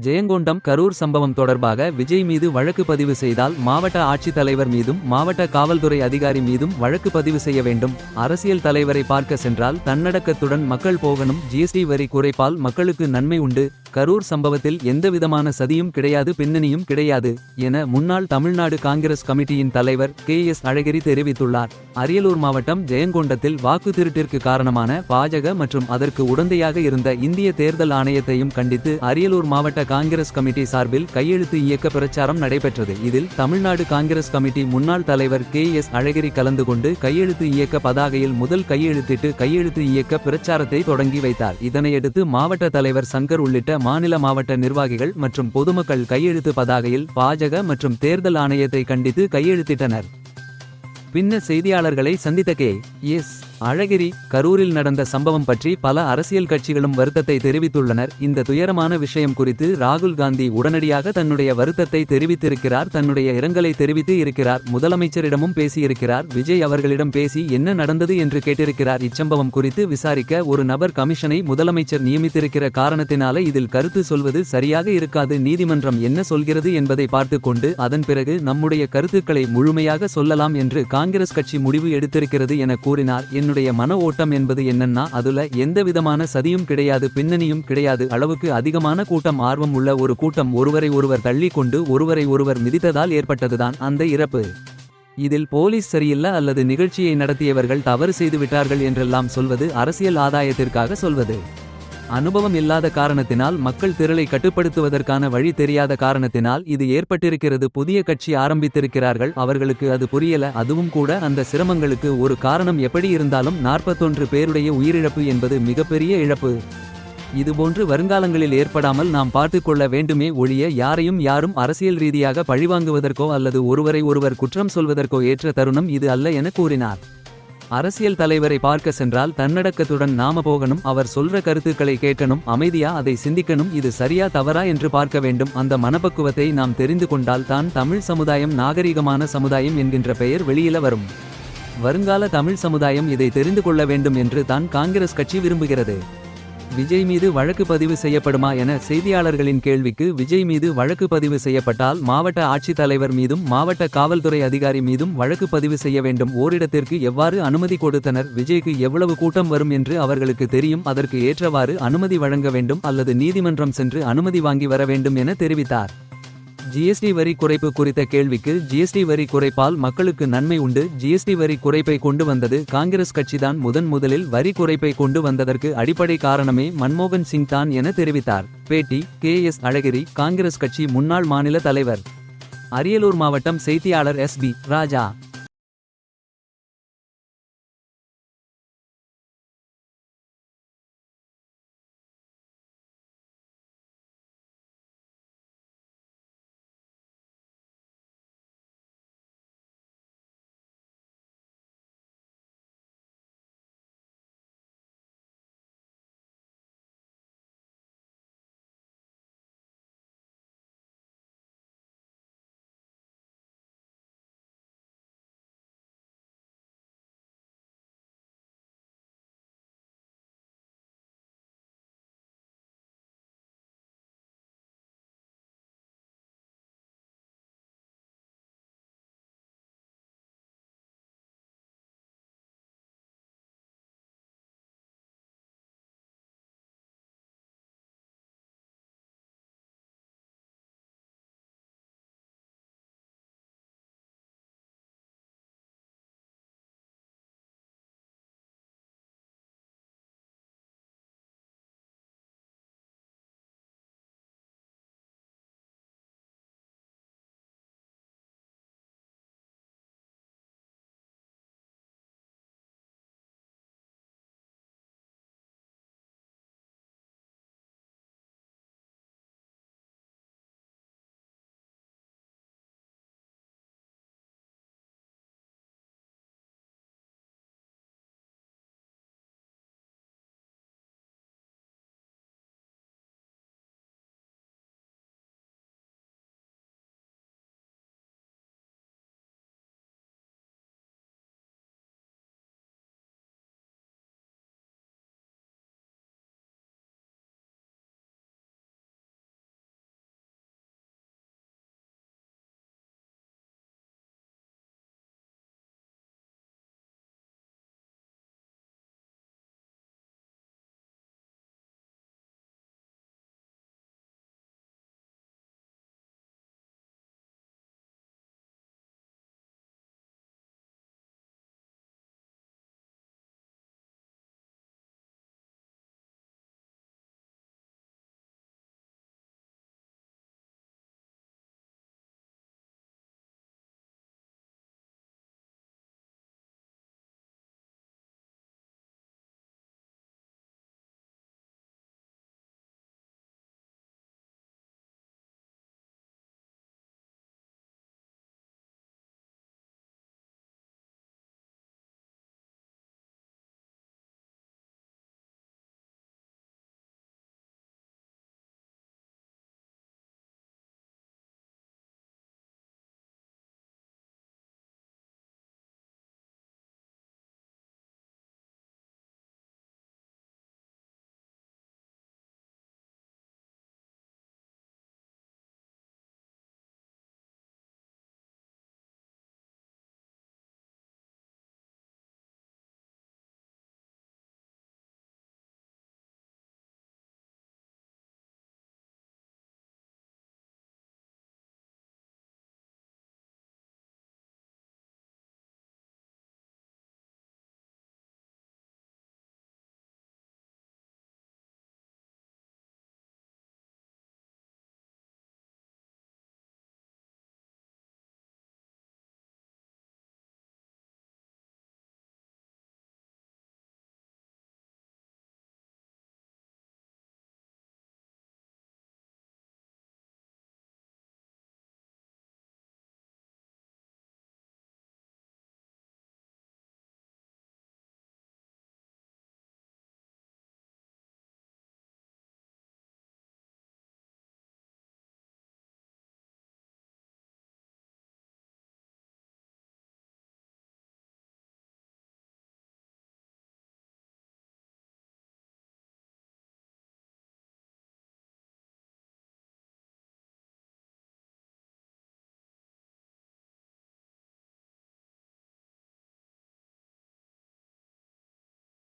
ஜெயங்கொண்டம் கரூர் சம்பவம் தொடர்பாக விஜய் மீது வழக்கு பதிவு செய்தால் மாவட்ட ஆட்சித்தலைவர் மீதும் மாவட்ட காவல்துறை அதிகாரி மீதும் வழக்கு பதிவு செய்ய வேண்டும். அரசியல் தலைவரை பார்க்க சென்றால் தன்னடக்கத்துடன் மக்கள் போகணும். ஜிஎஸ்டி வரி குறைப்பால் மக்களுக்கு நன்மை உண்டு. கரூர் சம்பவத்தில் எந்தவிதமான சதியும் கிடையாது பின்னணியும் கிடையாது என முன்னாள் தமிழ்நாடு காங்கிரஸ் கமிட்டியின் தலைவர் கே எஸ் அழகிரி தெரிவித்துள்ளார். அரியலூர் மாவட்டம் ஜெயங்கொண்டத்தில் வாக்கு திருட்டிற்கு காரணமான பாஜக மற்றும் அதற்கு உடந்தையாக இருந்த இந்திய தேர்தல் ஆணையத்தையும் கண்டித்து அரியலூர் மாவட்ட காங்கிரஸ் கமிட்டி சார்பில் கையெழுத்து இயக்க பிரச்சாரம் நடைபெற்றது. இதில் தமிழ்நாடு காங்கிரஸ் கமிட்டி முன்னாள் தலைவர் கே எஸ் அழகிரி கலந்து கொண்டு கையெழுத்து இயக்க பதாகையில் முதல் கையெழுத்திட்டு கையெழுத்து இயக்க பிரச்சாரத்தை தொடங்கி வைத்தார். இதனையடுத்து மாவட்ட தலைவர் சங்கர் உள்ளிட்ட மாநில மாவட்ட நிர்வாகிகள் மற்றும் பொதுமக்கள் கையெழுத்து பதாகையில் பாஜக மற்றும் தேர்தல் ஆணையத்தை கண்டித்து கையெழுத்திட்டனர். பின்னர் செய்தியாளர்களை சந்தித்த கே எஸ். அழகிரி கரூரில் நடந்த சம்பவம் பற்றி பல அரசியல் கட்சிகளும் வருத்தத்தை தெரிவித்துள்ளனர். இந்த துயரமான விஷயம் குறித்து ராகுல் காந்தி உடனடியாக தன்னுடைய வருத்தத்தை தெரிவித்திருக்கிறார் தன்னுடைய இரங்கலை தெரிவித்து இருக்கிறார். முதலமைச்சரிடமும் பேசியிருக்கிறார். விஜய் அவர்களிடம் பேசி என்ன நடந்தது என்று கேட்டிருக்கிறார். இச்சம்பவம் குறித்து விசாரிக்க ஒரு நபர் கமிஷனை முதலமைச்சர் நியமித்திருக்கிற காரணத்தினால இதில் கருத்து சொல்வது சரியாக இருக்காது. நீதிமன்றம் என்ன சொல்கிறது என்பதை பார்த்து கொண்டு அதன் பிறகு நம்முடைய கருத்துக்களை முழுமையாக சொல்லலாம் என்று காங்கிரஸ் கட்சி முடிவு எடுத்திருக்கிறது என கூறினார். என்னுடைய மன ஓட்டம் என்பது என்னன்னா அதுல எந்த விதமான சதியும் கிடையாது பின்னணியும் கிடையாது. அளவுக்கு அதிகமான கூட்டம் ஆர்வம் உள்ள ஒரு கூட்டம் ஒருவரை ஒருவர் தள்ளி கொண்டு ஒருவரை ஒருவர் மிதித்ததால் ஏற்பட்டதுதான் அந்த இறப்பு. இதில் போலீஸ் சரியில்ல அல்லது நிகழ்ச்சியை நடத்தியவர்கள் தவறு செய்து விட்டார்கள் என்றெல்லாம் சொல்வது அரசியல் ஆதாயத்திற்காக சொல்வது. அனுபவம் இல்லாத காரணத்தினால் மக்கள் திரளை கட்டுப்படுத்துவதற்கான வழி தெரியாத காரணத்தினால் இது ஏற்பட்டிருக்கிறது. புதிய கட்சி ஆரம்பித்திருக்கிறார்கள். அவர்களுக்கு அது புரியல. அதுவும் கூட அந்த சிரமங்களுக்கு ஒரு காரணம் எப்படி இருந்தாலும் நாற்பத்தொன்று பேருடைய உயிரிழப்பு என்பது மிகப்பெரிய இழப்பு. இதுபோன்று வருங்காலங்களில் ஏற்படாமல் நாம் பார்த்து கொள்ள வேண்டுமே ஒழிய யாரையும் யாரும் அரசியல் ரீதியாக பழிவாங்குவதற்கோ அல்லது ஒருவரை ஒருவர் குற்றம் சொல்வதற்கோ ஏற்ற தருணம் இது அல்ல என கூறினார். அரசியல் தலைவரை பார்க்க சென்றால் தன்னடக்கத்துடன் நாம போகணும் அவர் சொல்ற கருத்துக்களை கேட்கணும் அமைதியா அதை சிந்திக்கணும் இது சரியா தவறா என்று பார்க்க வேண்டும். அந்த மனப்பக்குவத்தை நாம் தெரிந்து கொண்டால் தான் தமிழ் சமுதாயம் நாகரிகமான சமுதாயம் என்கின்ற பெயர் வெளியில வரும். வருங்கால தமிழ் சமுதாயம் இதை தெரிந்து கொள்ள வேண்டும் என்று தான் காங்கிரஸ் கட்சி விரும்புகிறது. விஜய் மீது வழக்கு பதிவு செய்யப்படுமா என செய்தியாளர்களின் கேள்விக்கு விஜய் மீது வழக்கு பதிவு செய்யப்பட்டால் மாவட்ட ஆட்சித்தலைவர் மீதும் மாவட்ட காவல்துறை அதிகாரி மீதும் வழக்கு பதிவு செய்ய வேண்டும். ஓரிடத்திற்கு எவ்வாறு அனுமதி கொடுத்தனர்? விஜய்க்கு எவ்வளவு கூட்டம் வரும் என்று அவர்களுக்கு தெரியும். அதற்கு ஏற்றவாறு அனுமதி வழங்க வேண்டும். அல்லது நீதிமன்றம் சென்று அனுமதி வாங்கி வர வேண்டும் என தெரிவித்தார். ஜிஎஸ்டி வரி குறைப்பு குறித்த கேள்விக்கு ஜிஎஸ்டி வரி குறைப்பால் மக்களுக்கு நன்மை உண்டு. ஜிஎஸ்டி வரி குறைப்பை கொண்டு வந்தது காங்கிரஸ் கட்சிதான் முதன் முதலில் வரி குறைப்பை கொண்டு வந்ததற்கு அடிப்படை காரணமே மன்மோகன் சிங் தான் என தெரிவித்தார். பேட்டி கே. எஸ். அழகிரி காங்கிரஸ் கட்சி முன்னாள் மாநில தலைவர். அரியலூர் மாவட்டம் செய்தியாளர் எஸ். பி. ராஜா.